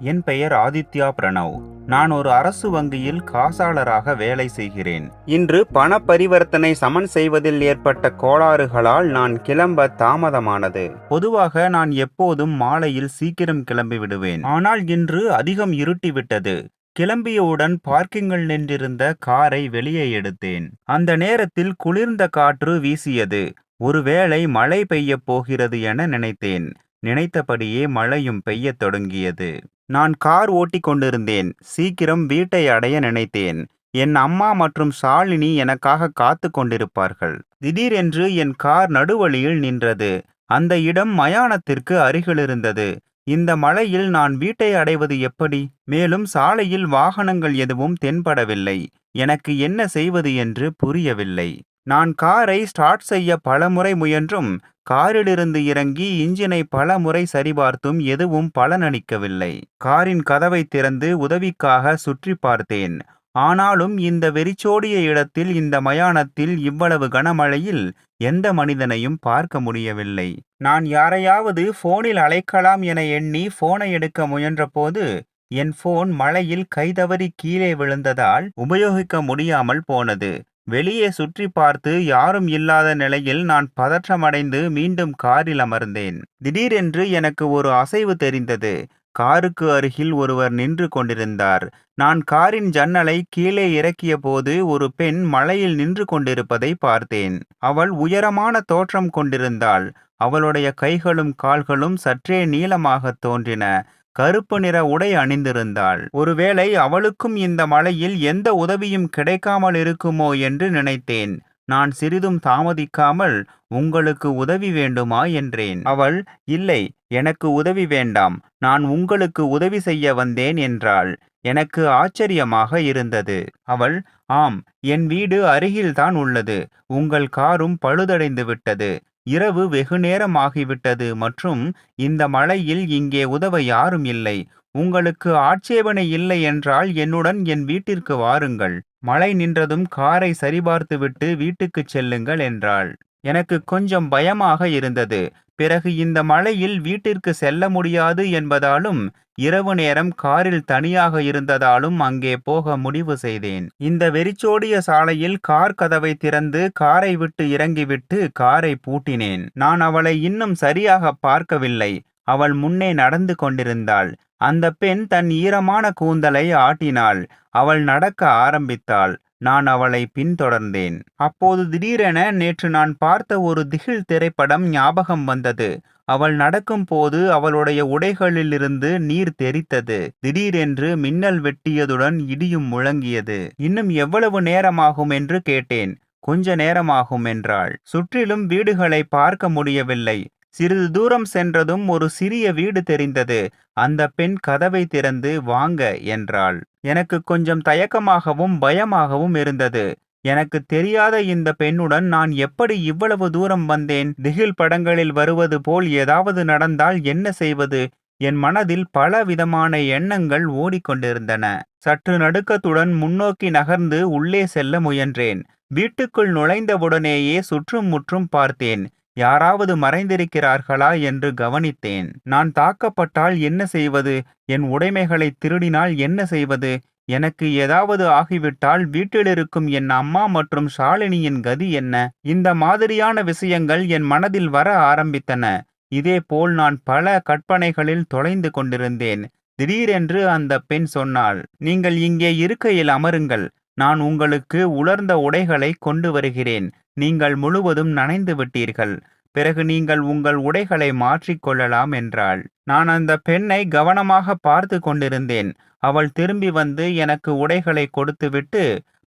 என் பெயர் ஆதித்யா பிரணவ். நான் ஒரு அரசு வங்கியில் காசாளராக வேலை செய்கிறேன். இன்று பண பரிவர்த்தனை சமன் செய்வதில் ஏற்பட்ட கோளாறுகளால் நான் கிளம்ப தாமதமானது. பொதுவாக நான் எப்போதும் மாலையில் சீக்கிரம் கிளம்பி விடுவேன். ஆனால் இன்று அதிகம் இருட்டிவிட்டது. கிளம்பியவுடன் பார்க்கிங்கில் நின்றிருந்த காரை வெளியே எடுத்தேன். அந்த நேரத்தில் குளிர்ந்த காற்று வீசியது. ஒருவேளை மழை பெய்யப் போகிறது என நினைத்தேன். நினைத்தபடியே மழையும் பெய்யத் தொடங்கியது. நான் கார் ஓட்டிக் கொண்டிருந்தேன் சீக்கிரம் வீட்டை அடைய நினைத்தேன். என் அம்மா மற்றும் ஷாலினி எனக்காக காத்து கொண்டிருப்பார்கள். திடீரென்று என் கார் நடுவழியில் நின்றது. அந்த இடம் மயானத்திற்கு அருகிலிருந்தது. இந்த மழையில் நான் வீட்டை அடைவது எப்படி? மேலும் சாலையில் வாகனங்கள் எதுவும் தென்படவில்லை. எனக்கு என்ன செய்வது என்று புரியவில்லை. நான் காரை ஸ்டார்ட் செய்ய பலமுறை முயன்றும் காரிலிருந்து இறங்கி இன்ஜினை பலமுறை சரிபார்த்தும் எதுவும் பலனளிக்கவில்லை. காரின் கதவை திறந்து உதவிக்காக சுற்றி பார்த்தேன். ஆனாலும் இந்த வெறிச்சோடிய இடத்தில் இந்த மயானத்தில் இவ்வளவு கனமழையில் எந்த மனிதனையும் பார்க்க முடியவில்லை. நான் யாரையாவது போனில் அழைக்கலாம் என எண்ணி போனை எடுக்க முயன்றபோது என் போன் மழையில் கைதவறி கீழே விழுந்ததால் உபயோகிக்க முடியாமல் போனது. வெளியே சுற்றி பார்த்து யாரும் இல்லாத நிலையில் நான் பதற்றமடைந்து மீண்டும் காரில் அமர்ந்தேன். திடீரென்று எனக்கு ஒரு அசைவு தெரிந்தது. காருக்கு அருகில் ஒருவர் நின்று கொண்டிருந்தார். நான் காரின் ஜன்னலை கீழே இறக்கிய போது ஒரு பெண் மலையில் நின்று கொண்டிருப்பதை பார்த்தேன். அவள் உயரமான தோற்றம் கொண்டிருந்தாள். அவளுடைய கைகளும் கால்களும் சற்றே நீளமாகத் தோன்றின. கருப்பு நிற உடை அணிந்திருந்தாள். ஒருவேளை அவளுக்கும் இந்த மழையில் எந்த உதவியும் கிடைக்காமல் இருக்குமோ என்று நினைத்தேன். நான் சிறிதும் தாமதிக்காமல் உங்களுக்கு உதவி வேண்டுமா என்றேன். அவள் இல்லை எனக்கு உதவி வேண்டாம். நான் உங்களுக்கு உதவி செய்ய வந்தேன் என்றாள். எனக்கு ஆச்சரியமாக இருந்தது. அவள் ஆம் என் வீடு அருகில்தான் உள்ளது. உங்கள் காரும் பழுதடைந்து விட்டது. இரவு வெகு நேரமாகிவிட்டது மற்றும் இந்த மழையில் இங்கே உதவ யாரும் இல்லை. உங்களுக்கு ஆட்சேபனை இல்லை என்றால் என்னுடன் என் வீட்டிற்கு வாருங்கள். மழை நின்றதும் காரை சரிபார்த்துவிட்டு வீட்டுக்குச் செல்லுங்கள் என்றாள். எனக்கு கொஞ்சம் பயமாக இருந்தது. பிறகு இந்த மழையில் வீட்டிற்கு செல்ல முடியாது என்பதாலும் இரவு நேரம் காரில் தனியாக இருந்ததாலும் அங்கே போக முடிவு செய்தேன். இந்த வெறிச்சோடிய சாலையில் கார் கதவை திறந்து காரை விட்டு இறங்கிவிட்டு காரை பூட்டினேன். நான் அவளை இன்னும் சரியாக பார்க்கவில்லை. அவள் முன்னே நடந்து கொண்டிருந்தாள். அந்த பெண் தன் ஈரமான கூந்தலை ஆட்டினாள். அவள் நடக்க ஆரம்பித்தாள். நான் அவளை பின்தொடர்ந்தேன். அப்போது திடீரென நேற்று நான் பார்த்த ஒரு திகில் திரைப்படம் ஞாபகம் வந்தது. அவள் நடக்கும் போது அவளுடைய உடைகளிலிருந்து நீர் தெரித்தது. திடீரென்று மின்னல் வெட்டியதுடன் இடியும் முழங்கியது. இன்னும் எவ்வளவு நேரமாகும் என்று கேட்டேன். கொஞ்ச நேரமாகும் என்றாள். சுற்றிலும் வீடுகளை பார்க்க முடியவில்லை. சிறிது தூரம் சென்றதும் ஒரு சிறிய வீடு தெரிந்தது. அந்த பெண் கதவை திறந்து வாங்க என்றாள். எனக்கு கொஞ்சம் தயக்கமாகவும் பயமாகவும் இருந்தது. எனக்கு தெரியாத இந்த பெண்ணுடன் நான் எப்படி இவ்வளவு தூரம் வந்தேன்? திகில் படங்களில் வருவது போல் ஏதாவது நடந்தால் என்ன செய்வது? என் மனதில் பல விதமான எண்ணங்கள் ஓடிக்கொண்டிருந்தன. சற்று நடுக்கத்துடன் முன்னோக்கி நகர்ந்து உள்ளே செல்ல முயன்றேன். வீட்டுக்குள் நுழைந்தவுடனேயே சுற்றும் முற்றும் பார்த்தேன். யாராவது மறைந்திருக்கிறார்களா என்று கவனித்தேன். நான் தாக்கப்பட்டால் என்ன செய்வது? என் உடைமைகளை திருடினால் என்ன செய்வது? எனக்கு ஏதாவது ஆகிவிட்டால் வீட்டிலிருக்கும் என் அம்மா மற்றும் ஷாலினியின் கதி என்ன? இந்த மாதிரியான விஷயங்கள் என் மனதில் வர ஆரம்பித்தன. இதேபோல் நான் பல கற்பனைகளில் தொலைந்து கொண்டிருந்தேன். திடீரென்று அந்த பெண் சொன்னாள் நீங்கள் இங்கே இருக்கையில் அமருங்கள். நான் உங்களுக்கு உலர்ந்த உடைகளை கொண்டு வருகிறேன். நீங்கள் முழுவதும் நனைந்து விட்டீர்கள். பிறகு நீங்கள் உங்கள் உடைகளை மாற்றிக்கொள்ளலாம் என்றாள். நான் அந்த பெண்ணை கவனமாக பார்த்து கொண்டிருந்தேன். அவள் திரும்பி வந்து எனக்கு உடைகளை கொடுத்துவிட்டு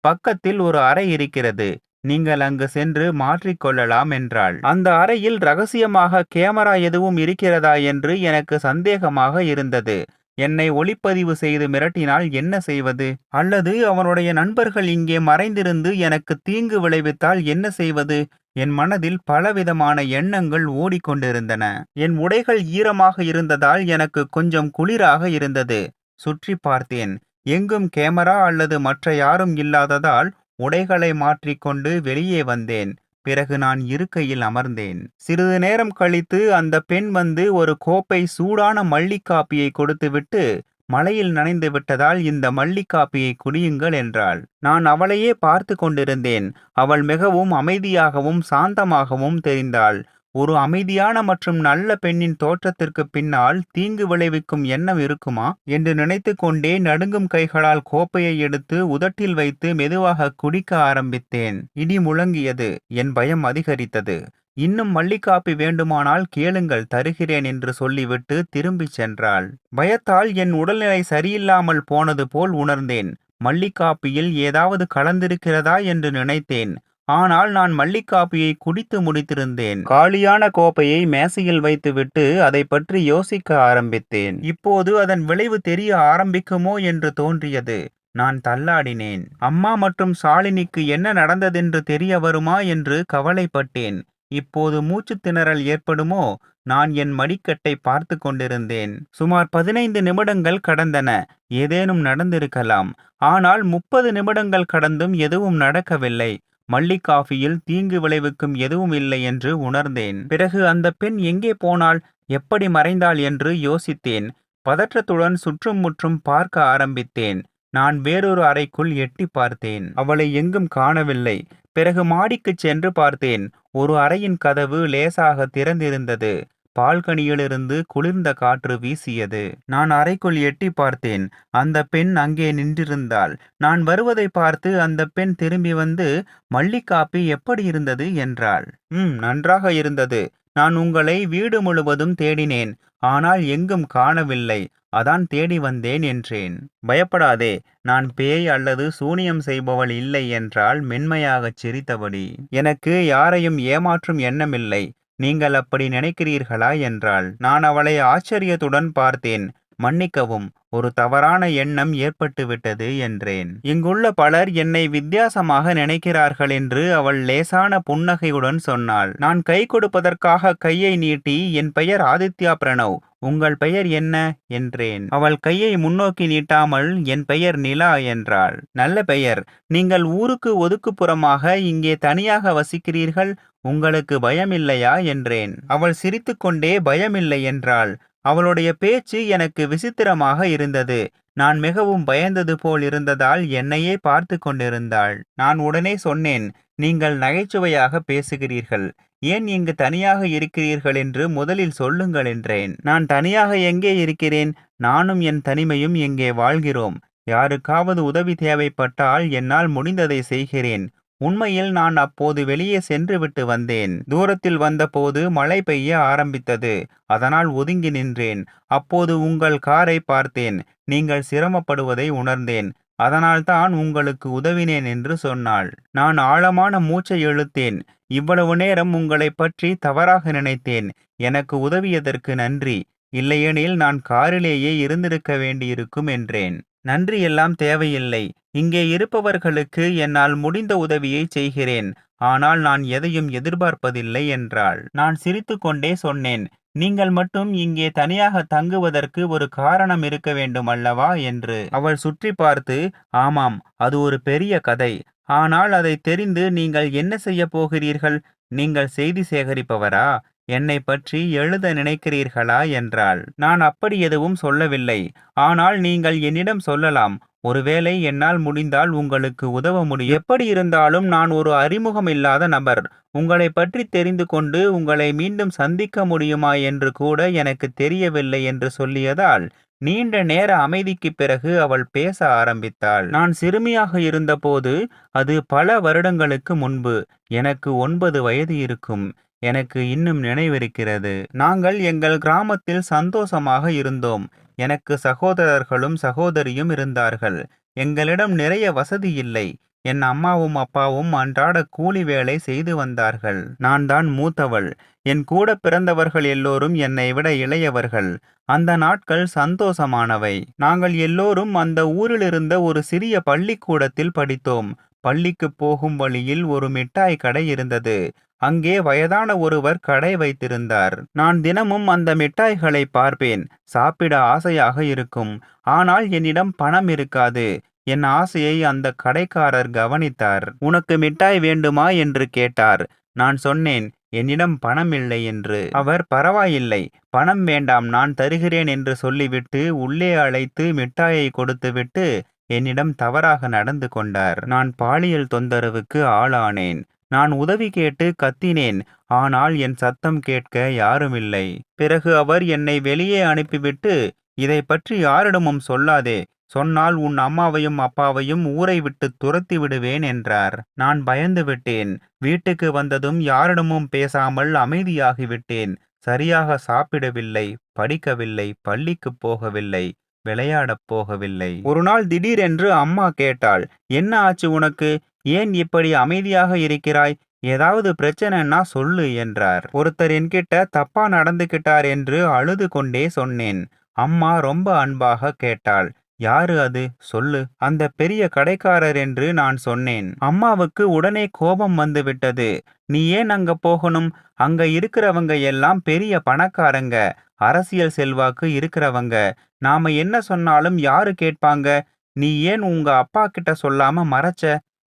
பக்கத்தில் ஒரு அறை இருக்கிறது. நீங்கள் அங்கு சென்று மாற்றிக்கொள்ளலாம் என்றாள். அந்த அறையில் ரகசியமாக கேமரா எதுவும் இருக்கிறதா என்று எனக்கு சந்தேகமாக இருந்தது. என்னை ஒளிப்பதிவு செய்து மிரட்டினால் என்ன செய்வது? அல்லது அவனுடைய நண்பர்கள் இங்கே மறைந்திருந்து எனக்கு தீங்கு விளைவித்தால் என்ன செய்வது? என் மனதில் பலவிதமான எண்ணங்கள் ஓடிக்கொண்டிருந்தன. என் உடைகள் ஈரமாக இருந்ததால் எனக்கு கொஞ்சம் குளிராக இருந்தது. சுற்றி பார்த்தேன். எங்கும் கேமரா அல்லது மற்ற யாரும் இல்லாததால் உடைகளை மாற்றிக்கொண்டு வெளியே வந்தேன். பிறகு நான் இருக்கையில் அமர்ந்தேன். சிறிது நேரம் கழித்து அந்த பெண் வந்து ஒரு கோப்பை சூடான மல்லிக்காப்பியை கொடுத்துவிட்டு மழையில் நனைந்து விட்டதால் இந்த மல்லிக்காப்பியை குடியுங்கள் என்றாள். நான் அவளையே பார்த்து கொண்டிருந்தேன். அவள் மிகவும் அமைதியாகவும் சாந்தமாகவும் தெரிந்தாள். ஒரு அமைதியான மற்றும் நல்ல பெண்ணின் தோற்றத்திற்கு பின்னால் தீங்கு விளைவிக்கும் எண்ணம் இருக்குமா? என்று நினைத்து கொண்டே நடுங்கும் கைகளால் கோப்பையை எடுத்து உதட்டில் வைத்து மெதுவாக குடிக்க ஆரம்பித்தேன். இடி முழங்கியது. என் பயம் அதிகரித்தது. இன்னும் மல்லிகாப்பி வேண்டுமானால் கேளுங்கள் தருகிறேன் என்று சொல்லிவிட்டு திரும்பிச் சென்றாள். பயத்தால் என் உடல்நிலை சரியில்லாமல் போனது போல் உணர்ந்தேன். மல்லிகாப்பியில் ஏதாவது கலந்திருக்கிறதா என்று நினைத்தேன். ஆனால் நான் மல்லிக்காப்பியை குடித்து முடித்திருந்தேன். காலியான கோப்பையை மேசையில் வைத்துவிட்டு அதை பற்றி யோசிக்க ஆரம்பித்தேன். இப்போது அதன் விளைவு தெரிய ஆரம்பிக்குமோ என்று தோன்றியது. நான் தள்ளாடினேன். அம்மா மற்றும் சாலினிக்கு என்ன நடந்ததென்று தெரிய வருமா என்று கவலைப்பட்டேன். இப்போது மூச்சு திணறல் ஏற்படுமோ? நான் என் மடிக்கட்டை பார்த்து கொண்டிருந்தேன். சுமார் பதினைந்து நிமிடங்கள் கடந்தன. ஏதேனும் நடந்திருக்கலாம். ஆனால் முப்பது நிமிடங்கள் கடந்தும் எதுவும் நடக்கவில்லை. மல்லிகாஃபியில் தீங்கு விளைவுக்கும் எதுவும் இல்லை என்று உணர்ந்தேன். பிறகு அந்த பெண் எங்கே போனாள் எப்படி மறைந்தாள் என்று யோசித்தேன். பதற்றத்துடன் சுற்றும் முற்றும் பார்க்க ஆரம்பித்தேன். நான் வேறொரு அறைக்குள் எட்டி பார்த்தேன். அவளை எங்கும் காணவில்லை. பிறகு மாடிக்குச் சென்று பார்த்தேன். ஒரு அறையின் கதவு லேசாக திறந்திருந்தது. பால்கனியிலிருந்து குளிர்ந்த காற்று வீசியது. நான் அறைக்குள் எட்டி பார்த்தேன். அந்த பெண் அங்கே நின்றிருந்தாள். நான் வருவதை பார்த்து அந்த பெண் திரும்பி வந்து மல்லிகாப்பி எப்படி இருந்தது? என்றாள். ம் நன்றாக இருந்தது. நான் உங்களை வீடு முழுவதும் தேடினேன். ஆனால் எங்கும் காணவில்லை. அதான் தேடி வந்தேன் என்றேன். பயப்படாதே. நான் பேய் அல்லது சூனியம் செய்பவள் இல்லை என்றால் மென்மையாகச் சிரித்தபடி. எனக்கு யாரையும் ஏமாற்றும் எண்ணமில்லை. நீங்கள் அப்படி நினைக்கிறீர்களா என்றாள். நான் அவளை ஆச்சரியத்துடன் பார்த்தேன். மன்னிக்கவும் ஒரு தவறான எண்ணம் ஏற்பட்டுவிட்டது என்றேன். இங்குள்ள பலர் என்னை வித்தியாசமாக நினைக்கிறார்கள் என்று அவள் லேசான புன்னகையுடன் சொன்னாள். நான் கை கொடுப்பதற்காக கையை நீட்டி என் பெயர் ஆதித்யா பிரணவ். உங்கள் பெயர் என்ன? என்றேன். அவள் கையை முன்னோக்கி நீட்டாமல் என் பெயர் நிலா என்றாள். நல்ல பெயர். நீங்கள் ஊருக்கு ஒதுக்குப்புறமாக இங்கே தனியாக வசிக்கிறீர்கள். உங்களுக்கு பயமில்லையா என்றேன். அவள் சிரித்துக்கொண்டே பயமில்லை என்றாள். அவளுடைய பேச்சு எனக்கு விசித்திரமாக இருந்தது. நான் மிகவும் பயந்தது போல் இருந்ததால் என்னையே பார்த்து கொண்டிருந்தாள். நான் உடனே சொன்னேன் நீங்கள் நகைச்சுவையாக பேசுகிறீர்கள். ஏன் இங்கு தனியாக இருக்கிறீர்கள் என்று முதலில் சொல்லுங்கள் என்றேன். நான் தனியாக எங்கே இருக்கிறேன்? நானும் என் தனிமையும் எங்கே வாழ்கிறோம். யாருக்காவது உதவி தேவைப்பட்டால் என்னால் முடிந்ததை செய்கிறேன். உண்மையில் நான் அப்போது வெளியே சென்று விட்டு வந்தேன். தூரத்தில் வந்தபோது மழை பெய்ய ஆரம்பித்தது. அதனால் ஒதுங்கி நின்றேன். அப்போது உங்கள் காரை பார்த்தேன். நீங்கள் சிரமப்படுவதை உணர்ந்தேன். அதனால்தான் உங்களுக்கு உதவினேன் என்று சொன்னாள். நான் ஆழமான மூச்சை இழுத்தேன். இவ்வளவு நேரம் உங்களை பற்றி தவறாக நினைத்தேன். எனக்கு உதவியதற்கு நன்றி. இல்லையெனில் நான் காரிலேயே இருந்திருக்க வேண்டியிருக்கும் என்றேன். நன்றி எல்லாம் தேவையில்லை. இங்கே இருப்பவர்களுக்கு என்னால் முடிந்த உதவியை செய்கிறேன். ஆனால் நான் எதையும் எதிர்பார்ப்பதில்லை என்றாள். நான் சிரித்துக்கொண்டே சொன்னேன் நீங்கள் மட்டும் இங்கே தனியாக தங்குவதற்கு ஒரு காரணம் இருக்க வேண்டும் அல்லவா? என்று. அவள் சுற்றி பார்த்து ஆமாம் அது ஒரு பெரிய கதை. ஆனால் அதை தெரிந்து நீங்கள் என்ன செய்ய போகிறீர்கள்? நீங்கள் செய்தி சேகரிப்பவரா? என்னை பற்றி எழுத நினைக்கிறீர்களா? என்றாள். நான் அப்படி எதுவும் சொல்லவில்லை. ஆனால் நீங்கள் என்னிடம் சொல்லலாம். ஒருவேளை என்னால் முடிந்தால் உங்களுக்கு உதவ முடியும். எப்படி இருந்தாலும் நான் ஒரு அறிமுகம் இல்லாத நபர். உங்களை பற்றி தெரிந்து கொண்டு உங்களை மீண்டும் சந்திக்க முடியுமா? என்று கூட எனக்கு தெரியவில்லை என்று சொல்லியதால் நீண்ட நேர அமைதிக்கு பிறகு அவள் பேச ஆரம்பித்தாள். நான் சிறுமியாக இருந்தபோது அது பல வருடங்களுக்கு முன்பு எனக்கு ஒன்பது வயது இருக்கும். எனக்கு இன்னும் நினைவிருக்கிறது. நாங்கள் எங்கள் கிராமத்தில் சந்தோஷமாக இருந்தோம். எனக்கு சகோதரர்களும் சகோதரியும் இருந்தார்கள். எங்களிடம் நிறைய வசதி இல்லை. என் அம்மாவும் அப்பாவும் அன்றாட கூலி வேலை செய்து வந்தார்கள். நான் தான் மூத்தவள். என் கூட பிறந்தவர்கள் எல்லோரும் என்னை விட இளையவர்கள். அந்த நாட்கள் சந்தோஷமானவை. நாங்கள் எல்லோரும் அந்த ஊரிலிருந்த ஒரு சிறிய பள்ளிக்கூடத்தில் படித்தோம். பள்ளிக்கு போகும் வழியில் ஒரு மிட்டாய் கடை இருந்தது. அங்கே வயதான ஒருவர் கடை வைத்திருந்தார். நான் தினமும் அந்த மிட்டாய்களை பார்ப்பேன். சாப்பிட ஆசையாக இருக்கும். ஆனால் என்னிடம் பணம் இருக்காது. என் ஆசையை அந்த கடைக்காரர் கவனித்தார். உனக்கு மிட்டாய் வேண்டுமா? என்று கேட்டார். நான் சொன்னேன். என்னிடம் பணம் இல்லை என்று. அவர் பரவாயில்லை. பணம் வேண்டாம். நான் தருகிறேன் என்று சொல்லிவிட்டு உள்ளே அழைத்து மிட்டாயை கொடுத்துவிட்டு என்னிடம் தவறாக நடந்து கொண்டார். நான் பாலியல் தொந்தரவுக்கு ஆளானேன். நான் உதவி கேட்டு கத்தினேன். ஆனால் என் சத்தம் கேட்க யாருமில்லை. பிறகு அவர் என்னை வெளியே அனுப்பிவிட்டு இதை பற்றி யாரிடமும் சொல்லாதே. சொன்னால் உன் அம்மாவையும் அப்பாவையும் ஊரை விட்டு துரத்தி விடுவேன் என்றார். நான் பயந்து விட்டேன். வீட்டுக்கு வந்ததும் யாரிடமும் பேசாமல் அமைதியாகிவிட்டேன். சரியாக சாப்பிடவில்லை படிக்கவில்லை பள்ளிக்கு போகவில்லை. விளையாடப் போகவில்லை. ஒரு நாள் திடீரென்று அம்மா கேட்டாள் என்ன ஆச்சு உனக்கு? ஏன் இப்படி அமைதியாக இருக்கிறாய்? ஏதாவது பிரச்சனைன்னா சொல்லு என்றார். ஒருத்தர் என்கிட்ட தப்பா நடந்துகிட்டார் என்று அழுது கொண்டே சொன்னேன். அம்மா ரொம்ப அன்பாக கேட்டாள் யாரு அது? சொல்லு. அந்த பெரிய கடைக்காரர் என்று நான் சொன்னேன். அம்மாவுக்கு உடனே கோபம் வந்துவிட்டது நீ ஏன் அங்க போகணும்? அங்க இருக்கிறவங்க எல்லாம் பெரிய பணக்காரங்க. அரசியல் செல்வாக்கு இருக்கிறவங்க. நாம என்ன சொன்னாலும் யாரு கேட்பாங்க? நீ ஏன் உங்க அப்பா கிட்ட சொல்லாம மறைச்ச?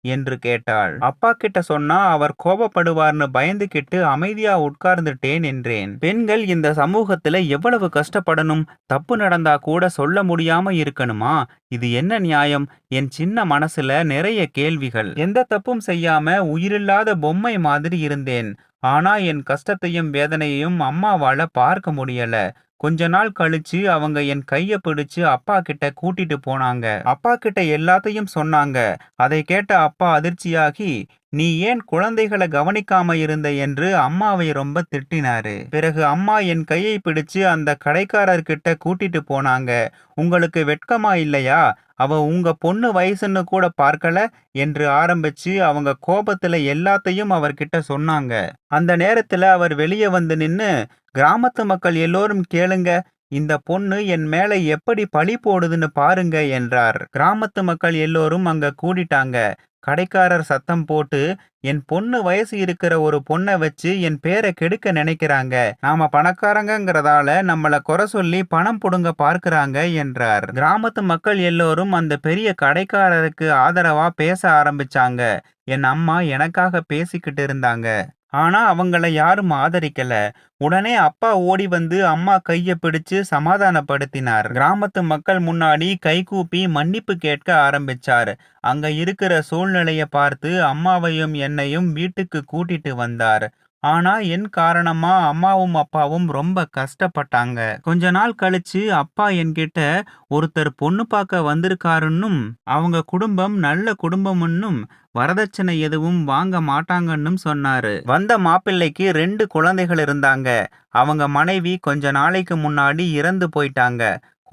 என்று கேட்டாள். அப்பா கிட்ட சொன்னா அவர் கோபப்படுவார்னு பயந்துகிட்டு அமைதியா உட்கார்ந்துட்டேன் என்றேன். பெண்கள் இந்த சமூகத்துல எவ்வளவு கஷ்டப்படணும்? தப்பு நடந்தா கூட சொல்ல முடியாம இருக்கணுமா? இது என்ன நியாயம்? என் சின்ன மனசுல நிறைய கேள்விகள். எந்த தப்பும் செய்யாம உயிரில்லாத பொம்மை மாதிரி இருந்தேன். ஆனா என் கஷ்டத்தையும் வேதனையையும் அம்மாவால பார்க்க முடியல. கொஞ்ச நாள் கழிச்சு அவங்க என் கைய பிடிச்சு அப்பா கிட்ட கூட்டிட்டு போனாங்க. அப்பா கிட்ட எல்லாத்தையும் சொன்னாங்க. அதை கேட்ட அப்பா அதிர்ச்சியாகி நீ ஏன் குழந்தைகளை கவனிக்காம இருந்த என்று அம்மாவை ரொம்ப திட்டினாரு. பிறகு அம்மா என் கையை பிடிச்சு அந்த கடைக்காரர்கிட்ட கூட்டிட்டு போனாங்க. உங்களுக்கு வெட்கமா இல்லையா? அவ உங்க பொண்ணு வயசுன்னு கூட பார்க்கல என்று ஆரம்பிச்சு அவங்க கோபத்துல எல்லாத்தையும் அவர்கிட்ட சொன்னாங்க. அந்த நேரத்துல அவர் வெளியே வந்து நின்னு கிராமத்து மக்கள் எல்லோரும் கேளுங்க. இந்த பொண்ணு என் மேல எப்படி பழி போடுதுன்னு பாருங்க என்றார். கிராமத்து மக்கள் எல்லோரும் அங்க கூடிட்டாங்க. கடைக்காரர் சத்தம் போட்டு என் பொண்ணு வயசு இருக்கிற ஒரு பொண்ணை வச்சு என் பேரை கெடுக்க நினைக்கிறாங்க. நாம பணக்காரங்கிறதால நம்மள குறை சொல்லி பணம் புடுங்க பார்க்கிறாங்க என்றார். கிராமத்து மக்கள் எல்லோரும் அந்த பெரிய கடைக்காரருக்கு ஆதரவா பேச ஆரம்பிச்சாங்க. என் அம்மா எனக்காக பேசிக்கிட்டு இருந்தாங்க. ஆனால் அவங்கள யாரும் ஆதரிக்கலை. உடனே அப்பா ஓடி வந்து அம்மா கையை பிடிச்சு சமாதானப்படுத்தினார். கிராமத்து மக்கள் முன்னாடி கைகூப்பி மன்னிப்பு கேட்க ஆரம்பிச்சார். அங்க இருக்கிற சூழ்நிலையை பார்த்து அம்மாவையும் என்னையும் வீட்டுக்கு கூட்டிட்டு வந்தார். ஆனா என் காரணமா அம்மாவும் அப்பாவும் ரொம்ப கஷ்டப்பட்டாங்க. கொஞ்ச நாள் கழிச்சு அப்பா என்கிட்ட ஒருத்தர் பொண்ணு பார்க்க வந்திருக்காருன்னும் அவங்க குடும்பம் நல்ல குடும்பம்னும் வரதட்சணை எதுவும் வாங்க மாட்டாங்கன்னும் சொன்னாரு. வந்த மாப்பிள்ளைக்கு ரெண்டு குழந்தைகள் இருந்தாங்க. அவங்க மனைவி கொஞ்ச நாளைக்கு முன்னாடி இறந்து போயிட்டாங்க.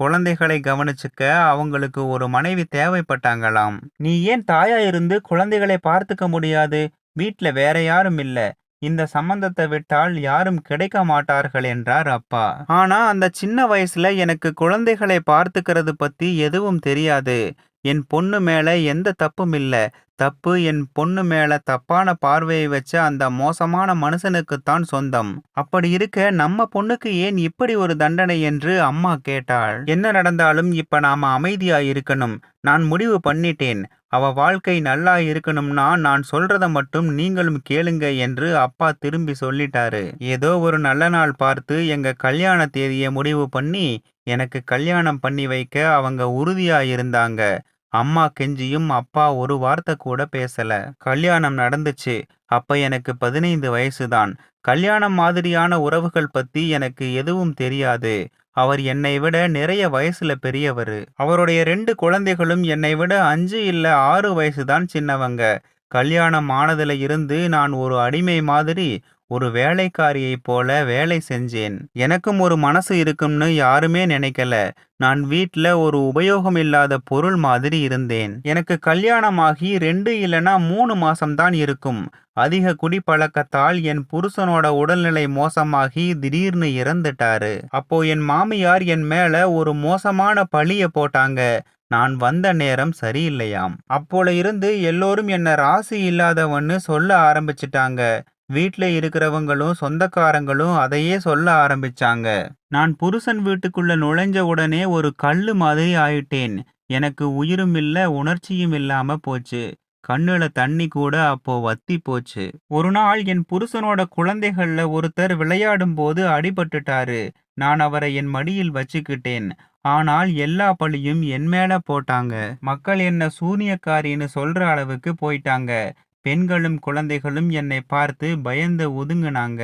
குழந்தைகளை கவனிச்சுக்க அவங்களுக்கு ஒரு மனைவி தேவைப்பட்டாங்களாம். நீ ஏன் தாயா இருந்து குழந்தைகளை பார்த்துக்க முடியாது? வீட்டில் வேற யாரும் இல்லை. இந்த சம்பந்தத்தை விட்டால் யாரும் கிடைக்க மாட்டார்கள் என்றார் அப்பா. ஆனா அந்த சின்ன வயசுல எனக்கு குழந்தைகளை பார்த்துக்கிறது பத்தி எதுவும் தெரியாது. என் பொண்ணு மேல எந்த தப்பும் இல்ல. தப்பு என் பொண்ணு மேல தப்பான பார்வையை வச்ச அந்த மோசமான மனுஷனுக்குத்தான் சொந்தம். அப்படி இருக்க நம்ம பொண்ணுக்கு ஏன் இப்படி ஒரு தண்டனை என்று அம்மா கேட்டாள். என்ன நடந்தாலும் இப்ப நாம அமைதியா இருக்கணும். நான் முடிவு பண்ணிட்டேன். அவ வாழ்க்கை நல்லா இருக்கணும்னா நான் சொல்றத மட்டும் நீங்களும் கேளுங்க என்று அப்பா திரும்பி சொல்லிட்டாரு. ஏதோ ஒரு நல்ல நாள் பார்த்து எங்க கல்யாண தேதியை முடிவு பண்ணி எனக்கு கல்யாணம் பண்ணி வைக்க அவங்க உறுதியா இருந்தாங்க அம்மா கெஞ்சியும் அப்பா ஒரு வார்த்தை கூட பேசல. கல்யாணம் நடந்துச்சு. அப்ப எனக்கு பதினைந்து வயசுதான். கல்யாணம் மாதிரியான உறவுகள் பத்தி எனக்கு எதுவும் தெரியாது. அவர் என்னை விட நிறைய வயசுல பெரியவர். அவருடைய ரெண்டு குழந்தைகளும் என்னை விட அஞ்சு இல்ல ஆறு வயசுதான் சின்னவங்க. கல்யாணம் ஆனதுல இருந்து நான் ஒரு அடிமை மாதிரி ஒரு வேலைக்காரியைப் போல வேலை செஞ்சேன். எனக்கும் ஒரு மனசு இருக்கும்னு யாருமே நினைக்கல. நான் வீட்ல ஒரு உபயோகம் இல்லாத பொருள் மாதிரி இருந்தேன். எனக்கு கல்யாணமாகி ரெண்டு இல்லனா மூணு மாசம்தான் இருக்கும். அதிக குடிப்பழக்கத்தால் என் புருஷனோட உடல்நிலை மோசமாகி திடீர்னு இறந்துட்டாரு. அப்போ என் மாமியார் என் மேல ஒரு மோசமான பழிய போட்டாங்க. நான் வந்த நேரம் சரியில்லையாம். அப்போல இருந்து எல்லோரும் என்ன ராசி இல்லாதவன்னு சொல்ல ஆரம்பிச்சிட்டாங்க. வீட்டில் இருக்கிறவங்களும் சொந்தக்காரங்களும் அதையே சொல்ல ஆரம்பிச்சாங்க. நான் புருஷன் வீட்டுக்குள்ள நுழைஞ்ச உடனே ஒரு கல்லு மாதிரி ஆயிட்டேன். எனக்கு உயிரும் இல்ல உணர்ச்சியும் இல்லாம போச்சு. கண்ணுல தண்ணி கூட அப்போ வத்தி போச்சு. ஒரு நாள் என் புருஷனோட குழந்தைகள்ல ஒருத்தர் விளையாடும் போது அடிபட்டுட்டாரு. நான் அவரை என் மடியில் வச்சுக்கிட்டேன். ஆனால் எல்லா பழியும் என் மேல போட்டாங்க. மக்கள் என்ன சூனியக்காரின்னு சொல்ற அளவுக்கு போயிட்டாங்க. பெண்களும் குழந்தைகளும் என்னை பார்த்து பயந்து ஒதுங்குனாங்க.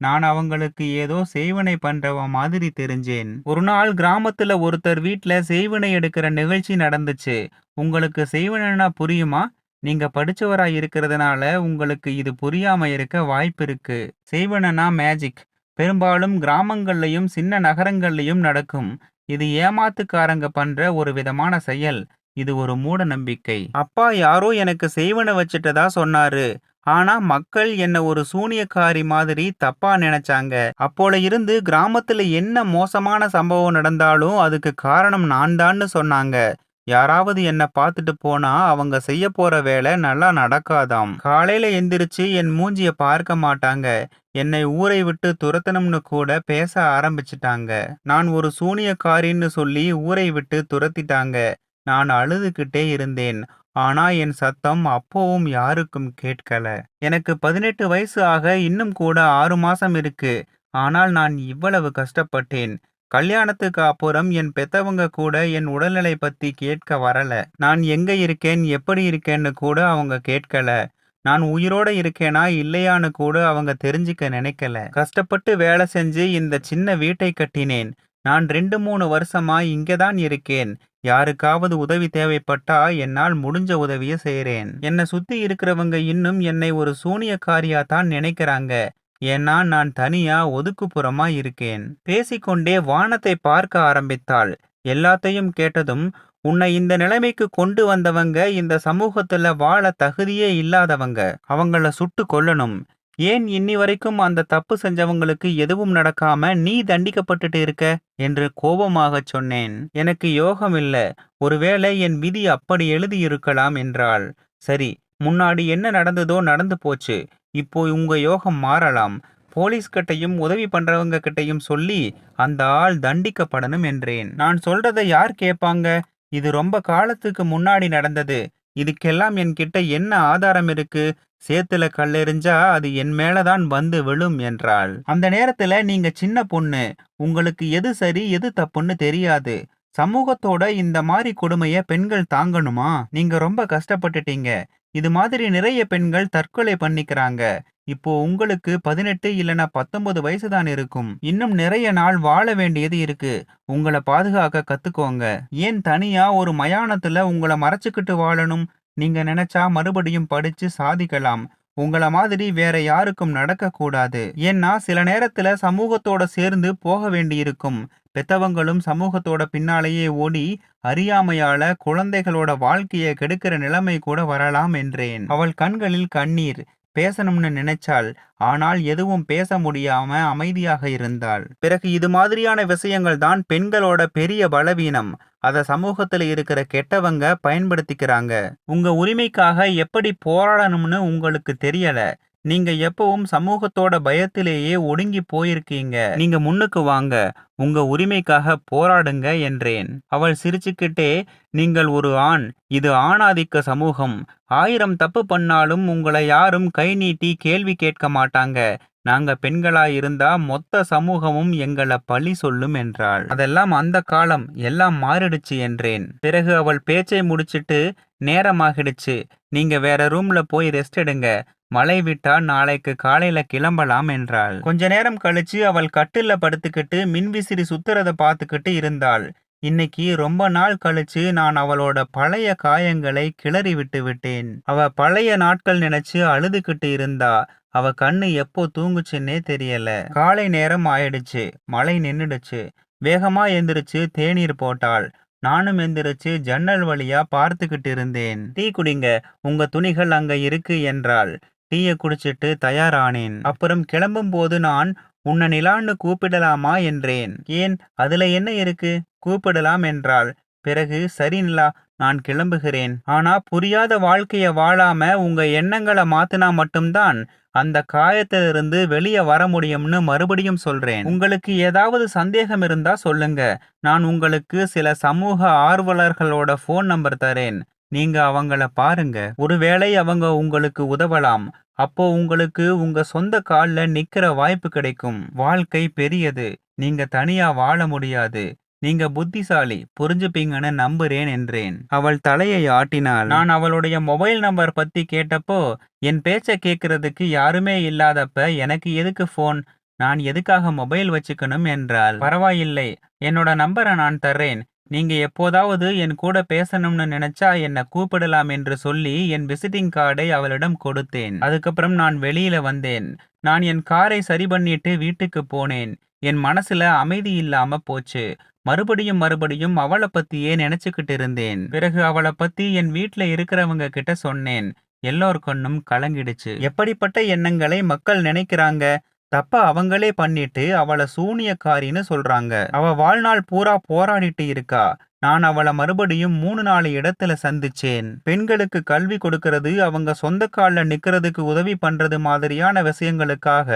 நான் அவங்களுக்கு ஏதோ செய்வனை பண்றவ மாதிரி தெரிஞ்சேன். ஒரு நாள் கிராமத்துல ஒருத்தர் வீட்ல செய்வனை எடுக்கிற நிகழ்ச்சி நடந்துச்சு. உங்களுக்கு செய்வனைனா புரியுமா? நீங்க படிச்சவரா இருக்கிறதுனால உங்களுக்கு இது புரியாம இருக்க வாய்ப்பு இருக்கு. செய்வனா மேஜிக் பெரும்பாலும் கிராமங்கள்லையும் சின்ன நகரங்கள்லையும் நடக்கும். இது ஏமாத்துக்காரங்க பண்ற ஒரு விதமான செயல். இது ஒரு மூட நம்பிக்கை அப்பா யாரோ எனக்கு செய்வன வச்சுட்டதா சொன்னாரு. ஆனா மக்கள் என்ன ஒரு சூனியக்காரி மாதிரி தப்பா நினைச்சாங்க. அப்போல இருந்து கிராமத்துல என்ன மோசமான சம்பவம் நடந்தாலும் அதுக்கு காரணம் நான் தான்னு சொன்னாங்க. யாராவது என்ன பார்த்துட்டு போனா அவங்க செய்ய போற வேலை நல்லா நடக்காதாம். காலையில எந்திரிச்சு என் மூஞ்சிய பார்க்க மாட்டாங்க. என்னை ஊரை விட்டு துரத்தணும்னு கூட பேச ஆரம்பிச்சிட்டாங்க. நான் ஒரு சூனியக்காரின்னு சொல்லி ஊரை விட்டு துரத்திட்டாங்க. நான் அழுதுகிட்டே இருந்தேன். ஆனா என் சத்தம் அப்போவும் யாருக்கும் கேட்கல. எனக்கு பதினெட்டு வயசு ஆக இன்னும் கூட ஆறு மாசம் இருக்கு. ஆனால் நான் இவ்வளவு கஷ்டப்பட்டேன். கல்யாணத்துக்கு அப்புறம் என் பெத்தவங்க கூட என் உடல்நிலை பத்தி கேட்க வரல. நான் எங்க இருக்கேன் எப்படி இருக்கேன்னு கூட அவங்க கேட்கல. நான் உயிரோட இருக்கேனா இல்லையான்னு கூட அவங்க தெரிஞ்சுக்க நினைக்கல. கஷ்டப்பட்டு வேலை செஞ்சு இந்த சின்ன வீட்டை கட்டினேன். நான் ரெண்டு மூணு வருஷமா இங்கதான் இருக்கேன். யாருக்காவது உதவி தேவைப்பட்டா என்னால் முடிஞ்ச உதவியை செய்கிறேன் என்னை சுற்றி இருக்கிறவங்க இன்னும் என்னை ஒரு சூனியக்காரியா தான் நினைக்கிறாங்க. ஏன்னா நான் தனியா ஒதுக்குப்புறமா இருக்கேன். பேசிக்கொண்டே வானத்தை பார்க்க ஆரம்பித்தாள். எல்லாத்தையும் கேட்டதும் உன்னை இந்த நிலைமைக்கு கொண்டு வந்தவங்க இந்த சமூகத்துல வாழ தகுதியே இல்லாதவங்க. அவங்கள சுட்டு கொல்லணும். ஏன் இன்னி வரைக்கும் அந்த தப்பு செஞ்சவங்களுக்கு எதுவும் நடக்காம நீ தண்டிக்கப்பட்டுட்டு இருக்க? என்று கோபமாகச் சொன்னேன். எனக்கு யோகம் இல்ல ஒருவேளை என் விதி அப்படி எழுதி இருக்கலாம் என்றாள். சரி முன்னாடி என்ன நடந்ததோ நடந்து போச்சு. இப்போ உங்க யோகம் மாறலாம். போலீஸ்கிட்டையும் உதவி பண்றவங்க கிட்டையும் சொல்லி அந்த ஆள் தண்டிக்கப்படணும் என்றேன். நான் சொல்றதை யார் கேட்பாங்க? இது ரொம்ப காலத்துக்கு முன்னாடி நடந்தது. இதுக்கெல்லாம் என்கிட்ட என்ன ஆதாரம் இருக்கு? சேத்துல கல்லெறிஞ்சா அது என் மேலதான் வந்து விழும் என்றாள். அந்த நேரத்துல நீங்க சின்ன பொண்ணு உங்களுக்கு எது சரி எது தப்புன்னு தெரியாது. சமூகத்தோட இந்த மாதிரி கொடுமைய பெண்கள் தாங்கணுமா? நீங்க ரொம்ப கஷ்டப்பட்டுட்டீங்க. இது மாதிரி நிறைய பெண்கள் தற்கொலை பண்ணிக்கிறாங்க. இப்போ உங்களுக்கு பதினெட்டு இல்லைனா பத்தொன்பது வயசு தான் இருக்கும். இன்னும் நிறைய நாள் வாழ வேண்டியது இருக்கு. உங்களை பாதுகாக்க கத்துக்கோங்க. ஏன் தனியா ஒரு மயானத்துல உங்களை மறைச்சுக்கிட்டு வாழணும்? நீங்க நினைச்சா மறுபடியும் படிச்சு சாதிக்கலாம். உங்களை மாதிரி வேற யாருக்கும் நடக்கக்கூடாது. ஏன்னா சில நேரத்துல சமூகத்தோட சேர்ந்து போக வேண்டியிருக்கும். பெத்தவங்களும் சமூகத்தோட பின்னாலேயே ஓடி அறியாமையால குழந்தைகளோட வாழ்க்கையை கெடுக்கிற நிலைமை கூட வரலாம் என்றேன். அவள் கண்களில் கண்ணீர். பேசணும்னு நினைச்சாள் ஆனால் எதுவும் பேச முடியாம அமைதியாக இருந்தாள். பிறகு இது மாதிரியான விஷயங்கள் தான் பெண்களோட பெரிய பலவீனம். அத சமூகத்துல இருக்கிற கெட்டவங்க பயன்படுத்திக்கிறாங்க. உங்க உரிமைக்காக எப்படி போராடணும்னு உங்களுக்கு தெரியல. நீங்க எப்பவும் சமூகத்தோட பயத்திலேயே ஒடுங்கி போயிருக்கீங்க. நீங்க முன்னுக்கு வாங்க உங்க உரிமைக்காக போராடுங்க என்றேன். அவள் சிரிச்சுக்கிட்டே நீங்கள் ஒரு ஆண் இது ஆணாதிக்க சமூகம். ஆயிரம் தப்பு பண்ணாலும் உங்களை யாரும் கை நீட்டி கேள்வி கேட்க மாட்டாங்க. நாங்க பெண்களா இருந்தா மொத்த சமூகமும் எங்களை பழி சொல்லும் என்றாள். அதெல்லாம் அந்த காலம் எல்லாம் மாறிடுச்சு என்றேன். பிறகு அவள் பேச்சை முடிச்சிட்டு நேரமாகிடுச்சு. நீங்க வேற ரூம்ல போய் ரெஸ்ட் எடுங்க. மழை விட்டா நாளைக்கு காலையில கிளம்பலாம் என்றாள். கொஞ்ச நேரம் கழிச்சு அவள் கட்டில்ல படுத்துக்கிட்டு மின்விசிறி சுத்துறத பார்த்துக்கிட்டு இருந்தாள். இன்னைக்கு ரொம்ப நாள் கழிச்சு நான் அவளோட பழைய காயங்களை கிளறி விட்டு விட்டேன். அவ பழைய நாட்கள் நினைச்சு அழுதுகிட்டு இருந்தா. அவ கண்ணு எப்போ தூங்குச்சுன்னே தெரியல. காலை நேரம் ஆயிடுச்சு. மழை நின்னுடுச்சு. வேகமா எந்திரிச்சு தேநீர் போட்டாள். நானும் எந்திரிச்சு ஜன்னல் வழியா பார்த்துக்கிட்டு இருந்தேன். டீ குடிங்க. உங்க துணிகள் அங்க இருக்கு என்றாள். டீயை குடிச்சிட்டு தயாரானேன். அப்புறம் கிளம்பும் போது நான் உன்னை நிலான்னு கூப்பிடலாமா என்றேன். ஏன்? அதுல என்ன இருக்கு? கூப்பிடலாம் என்றாள். பிறகு சரி நிலா நான் கிளம்புகிறேன். ஆனா புரியாத வாழ்க்கைய வாழாம உங்க எண்ணங்களை மாத்தினா மட்டும்தான் அந்த காயத்திலிருந்து வெளியே வர முடியும்னு மறுபடியும் சொல்றேன். உங்களுக்கு ஏதாவது சந்தேகம் இருந்தா சொல்லுங்க. நான் உங்களுக்கு சில சமூக ஆர்வலர்களோட ஃபோன் நம்பர் தரேன். நீங்க அவங்கள பாருங்க. ஒருவேளை அவங்க உங்களுக்கு உதவலாம். அப்போ உங்களுக்கு உங்க சொந்த கால்ல நிக்கிற வாய்ப்பு கிடைக்கும். வாழ்க்கை பெரியது. நீங்க தனியா வாழ முடியாது. நீங்க புத்திசாலி புரிஞ்சுப்பீங்கன்னு நம்புறேன் என்றேன். அவள் தலையை ஆட்டினாள். நான் அவளுடைய மொபைல் நம்பர் பத்தி கேட்டப்போ என் பேச்ச கேட்கறதுக்கு யாருமே இல்லாதப்ப எனக்கு எதுக்கு ஃபோன் நான் எதுக்காக மொபைல் வச்சுக்கணும் என்றாள். பரவாயில்லை. என்னோட நம்பரை நான் தர்றேன். நீங்க எப்போதாவது என் கூட பேசணும்னு நினைச்சா என்னை கூப்பிடலாம் என்று சொல்லி என் விசிட்டிங் கார்டை அவளிடம் கொடுத்தேன். அதுக்கப்புறம் நான் வெளியில வந்தேன். நான் என் காரை சரி பண்ணிட்டு வீட்டுக்கு போனேன். என் மனசுல அமைதி இல்லாம போச்சு. மறுபடியும் மறுபடியும் அவளை பத்தியே நினைச்சுக்கிட்டு இருந்தேன் பிறகு அவளை பத்தி என் வீட்டில் இருக்கிறவங்க கிட்ட சொன்னேன். எல்லோர் கண்ணும் கலங்கிடுச்சு. எப்படிப்பட்ட எண்ணங்களை மக்கள் நினைக்கிறாங்க? தப்ப அவங்களே பண்ணிட்டு அவளை சூனியக்காரின்னு சொல்றாங்க. அவ வாழ்நாள் பூரா போராடிட்டு இருக்கா. நான் அவளை மறுபடியும் மூணு நாலு இடத்துல சந்திச்சேன். பெண்களுக்கு கல்வி கொடுக்கறது அவங்க சொந்த கால்ல நிக்கிறதுக்கு உதவி பண்றது மாதிரியான விஷயங்களுக்காக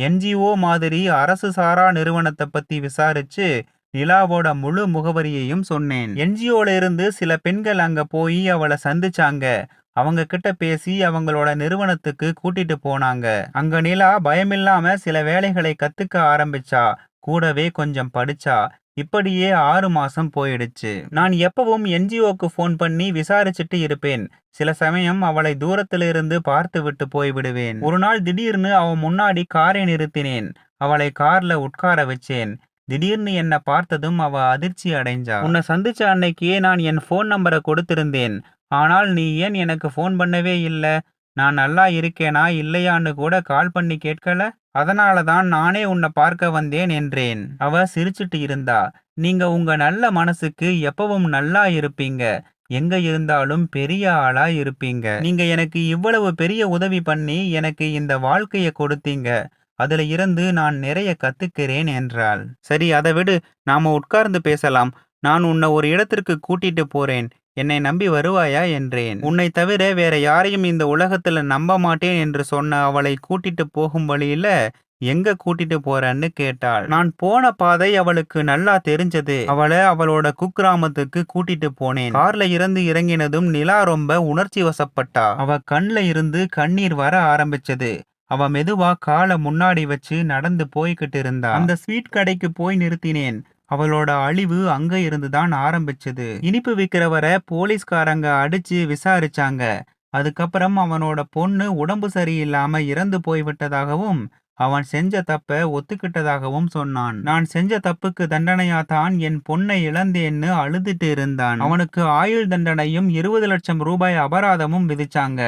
என்ஜிஓ மாதிரி அரசு சாரா நிறுவனத்தை பத்தி விசாரிச்சு நிலாவோட முழு முகவரியையும் சொன்னேன். என்ஜிஓல இருந்து சில பெண்கள் அங்க போய் அவளை சந்திச்சாங்க. அவங்க கிட்ட பேசி அவங்களோட நிறுவனத்துக்கு கூட்டிட்டு போனாங்க. அங்க நிலா பயமில்லாம சில வேலைகளை கத்துக்க ஆரம்பிச்சா. கூடவே கொஞ்சம் படிச்சா. இப்படியே ஆறு மாசம் போயிடுச்சு. நான் எப்பவும் என்ஜிஓக்கு ஃபோன் பண்ணி விசாரிச்சுட்டு இருப்பேன். சில சமயம் அவளை தூரத்திலிருந்து பார்த்து விட்டு போய் விடுவேன். ஒரு நாள் திடீர்னு அவன் முன்னாடி காரை நிறுத்தினேன். அவளை கார்ல உட்கார வச்சேன். திடீர்னு என்னை பார்த்ததும் அவ அதிர்ச்சி அடைஞ்சா. உன்னை சந்திச்ச அன்னைக்கே நான் என் ஃபோன் நம்பரை கொடுத்திருந்தேன். ஆனால் நீ ஏன் எனக்கு ஃபோன் பண்ணவே இல்லை? நான் நல்லா இருக்கேனா? இல்லையான்னு கூட கால் பண்ணி கேட்கல? அதனால தான் நானே உன்னை பார்க்க வந்தேன் என்றேன். அவ சிரிச்சிட்டு இருந்தா. நீங்க உங்க நல்ல மனசுக்கு எப்பவும் நல்லா இருப்பீங்க. எங்க இருந்தாலும் பெரிய ஆளா இருப்பீங்க. நீங்க எனக்கு இவ்வளவு பெரிய உதவி பண்ணி எனக்கு இந்த வாழ்க்கையை கொடுத்தீங்க. அதுல இருந்து நான் நிறைய கத்துக்கிறேன் என்றாள். சரி அதை விடு. நாம உட்கார்ந்து பேசலாம். நான் உன்னை ஒரு இடத்திற்கு கூட்டிட்டு போறேன். என்னை நம்பி வருவாயா என்றேன். உன்னை தவிர வேற யாரையும் இந்த உலகத்துல நம்ப மாட்டேன் என்று சொன்ன அவளை கூட்டிட்டு போகும் வழியில எங்க கூட்டிட்டு போறன்னு கேட்டாள். நான் போன பாதை அவளுக்கு நல்லா தெரிஞ்சது. அவளை அவளோட குக்கிராமத்துக்கு கூட்டிட்டு போனேன். கார்ல இருந்து இறங்கினதும் நிலா ரொம்ப உணர்ச்சி வசப்பட்டா. அவ கண்ல இருந்து கண்ணீர் வர ஆரம்பிச்சது. அவ மெதுவா காலை முன்னாடி வச்சு நடந்து போய்கிட்டு இருந்தா அந்த ஸ்வீட் கடைக்கு போய் நிறுத்தினேன். அவளோட அழிவு அங்க இருந்துதான் ஆரம்பிச்சது. இனிப்பு விற்கிறவரை போலீஸ்காரங்க அடிச்சு விசாரிச்சாங்க. அதுக்கப்புறம் அவனோட பொண்ணு உடம்பு சரியில்லாம இறந்து போய்விட்டதாகவும் அவன் செஞ்ச தப்ப ஒத்துக்கிட்டதாகவும் சொன்னான். நான் செஞ்ச தப்புக்கு தண்டனையா தான் என் பொண்ணை இழந்தேன்னு அழுதுட்டு இருந்தான். அவனுக்கு ஆயுள் தண்டனையும் இருபது லட்சம் ரூபாய் அபராதமும் விதிச்சாங்க.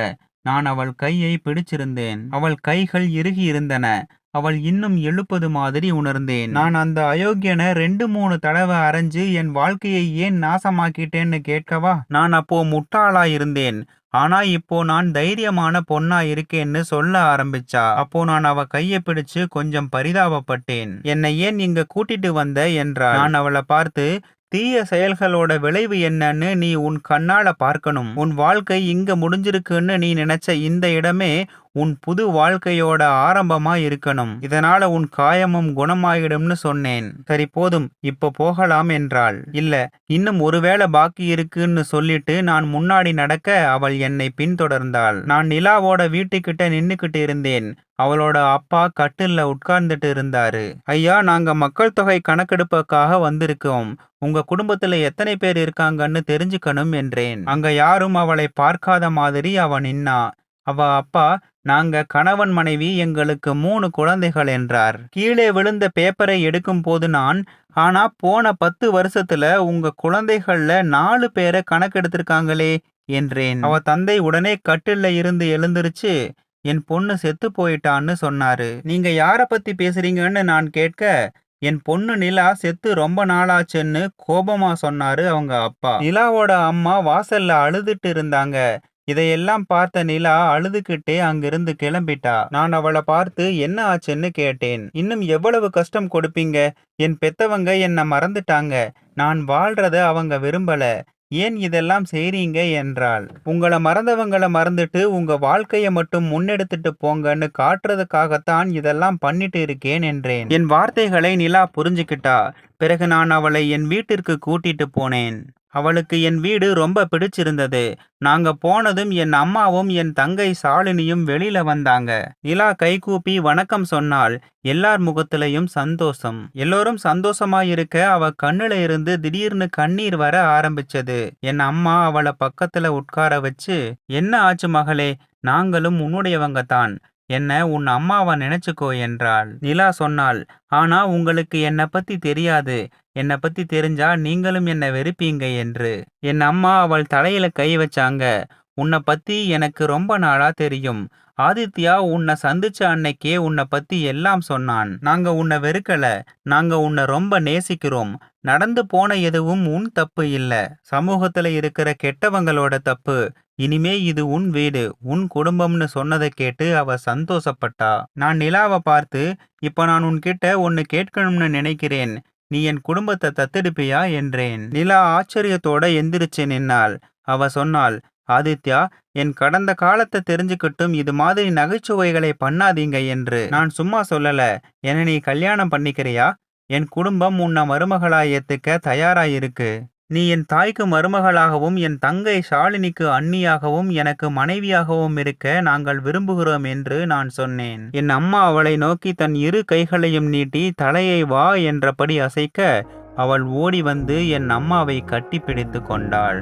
நான் அவள் கையை பிடிச்சிருந்தேன். அவள் கைகள் இறுகி இருந்தன அவள் இன்னும் எழுப்பது மாதிரி உணர்ந்தேன். நான் அந்த அயோக்கியனை ரெண்டு மூணு தடவை அரைஞ்சு என் வாழ்க்கையை ஏன் நாசமாக்கிட்டேன்னு கேட்கவா? நான் அப்போ முட்டாளா இருந்தேன் ஆனா இப்போ நான் தைரியமான பொண்ணா இருக்கேன்னு சொல்ல ஆரம்பிச்சா. அப்போ நான் அவ கையை பிடிச்சு கொஞ்சம் பரிதாபப்பட்டேன். என்னை ஏன் இங்க கூட்டிட்டு வந்த? என்றாள். நான் அவளை பார்த்து தீய செயல்களோட விளைவு என்னன்னு நீ உன் கண்ணால பார்க்கணும். உன் வாழ்க்கை இங்க முடிஞ்சிருக்குன்னு நீ நினைச்ச இந்த இடமே உன் புது வாழ்க்கையோட ஆரம்பமா இருக்கணும். இதனால உன் காயமும் குணமாயிடும்னு சொன்னேன். சரி போதும் இப்ப போகலாம் என்றாள். இல்ல இன்னும் ஒருவேளை பாக்கி இருக்குன்னு சொல்லிட்டு நான் முன்னாடி நடக்க அவள் என்னை பின்தொடர்ந்தாள். நான் நிலாவோட வீட்டுக்கிட்ட நின்னுக்கிட்டு இருந்தேன். அவளோட அப்பா கட்டில்ல உட்கார்ந்துட்டு இருந்தாரு. ஐயா நாங்க மக்கள் தொகை கணக்கெடுப்புக்காக வந்திருக்கோம். உங்க குடும்பத்துல எத்தனை பேர் இருக்காங்கன்னு தெரிஞ்சுக்கணும் என்றேன். அங்க யாரும் அவளை பார்க்காத மாதிரி அவன் நின்னா. அவ அப்பா நாங்க கணவன் மனைவி எங்களுக்கு மூணு குழந்தைகள் என்றார். கீழே விழுந்த பேப்பரை எடுக்கும் போது நான் ஆனா போன பத்து வருஷத்துல உங்க குழந்தைகள்ல நாலு பேரை கணக்கெடுத்திருக்காங்களே என்றேன். அவ தந்தை உடனே கட்டில்ல இருந்து எழுந்திருச்சு என் பொண்ணு செத்து போயிட்டான்னு சொன்னாரு. நீங்க யார பத்தி பேசுறீங்கன்னு நான் கேட்க என் பொண்ணு நிலா செத்து ரொம்ப நாளாச்சுன்னு கோபமா சொன்னாரு அவங்க அப்பா. நிலாவோட அம்மா வாசல்ல அழுதுட்டு இருந்தாங்க. இதையெல்லாம் பார்த்த நிலா அழுதுகிட்டே அங்கிருந்து கிளம்பிட்டா. நான் அவளை பார்த்து என்ன ஆச்சுன்னு கேட்டேன். இன்னும் எவ்வளவு கஷ்டம் கொடுப்பீங்க? என் பெத்தவங்க என்னை மறந்துட்டாங்க. நான் வாழ்றத அவங்க விரும்பல. ஏன் இதெல்லாம் செய்றீங்க? என்றாள். உங்களை மறந்தவங்களை மறந்துட்டு உங்க வாழ்க்கையை மட்டும் முன்னெடுத்துட்டு போங்கன்னு காட்டுறதுக்காகத்தான் இதெல்லாம் பண்ணிட்டு இருக்கேன் என்றேன். என் வார்த்தைகளை நிலா புரிஞ்சுக்கிட்டா. பிறகு நான் அவளை என் வீட்டிற்கு கூட்டிட்டு போனேன். அவளுக்கு என் வீடு ரொம்ப பிடிச்சிருந்தது. நாங்க போனதும் என் அம்மாவும் என் தங்கை சாலினியும் வெளியில வந்தாங்க. நிலா கைகூப்பி வணக்கம் சொன்னால் எல்லார் முகத்திலையும் சந்தோஷம். எல்லோரும் சந்தோஷமா இருக்க அவ கண்ணுல இருந்து திடீர்னு கண்ணீர் வர ஆரம்பிச்சது. என் அம்மா அவளை பக்கத்துல உட்கார வச்சு என்ன ஆச்சு மகளே? நாங்களும் உன்னுடையவங்க தான். என்ன உன் அம்மாவை நினைச்சுக்கோ என்றாள். நிலா சொன்னாள் ஆனா உங்களுக்கு என்னை பத்தி தெரியாது. என்னை பத்தி தெரிஞ்சா நீங்களும் என்னை வெறுப்பீங்க என்று. என் அம்மா அவள் தலையில கை வச்சாங்க. உன்னை பத்தி எனக்கு ரொம்ப நாளா தெரியும். ஆதித்யா உன்னை சந்திச்ச அன்னைக்கே உன்னை பத்தி எல்லாம் சொன்னான். நாங்க உன்னை வெறுக்கல. நாங்க உன்னை ரொம்ப நேசிக்கிறோம். நடந்து போன எதுவும் உன் தப்பு இல்ல. சமூகத்துல இருக்கிற கெட்டவங்களோட தப்பு. இனிமே இது உன் வீடு உன் குடும்பம்னு சொன்னதை கேட்டு அவ சந்தோஷப்பட்டா. நான் நிலாவை பார்த்து இப்ப நான் உன்கிட்ட ஒன்னு கேட்கணும்னு நினைக்கிறேன். நீ என் குடும்பத்தை தத்தெடுப்பியா? என்றேன். நிலா ஆச்சரியத்தோட எந்திரிச்சு நின்னாள். அவ சொன்னாள் ஆதித்யா என் கடந்த காலத்தை தெரிஞ்சுக்கிட்டும் இது மாதிரி நகைச்சுவைகளை பண்ணாதீங்க என்று. நான் சும்மா சொல்லல. என நீ கல்யாணம் பண்ணிக்கிறியா? என் குடும்பம் உன்னை மருமகளா ஏத்துக்க தயாராயிருக்கு. நீ என் தாய்க்கு மருமகளாகவும் என் தங்கை ஷாலினிக்கு அண்ணியாகவும் எனக்கு மனைவியாகவும் இருக்க நாங்கள் விரும்புகிறோம் என்று நான் சொன்னேன். என் அம்மா அவளை நோக்கி தன் இரு கைகளையும் நீட்டி தலையை வா என்றபடி அசைக்க அவள் ஓடி வந்து என் அம்மாவை கட்டிப்பிடித்து கொண்டாள்.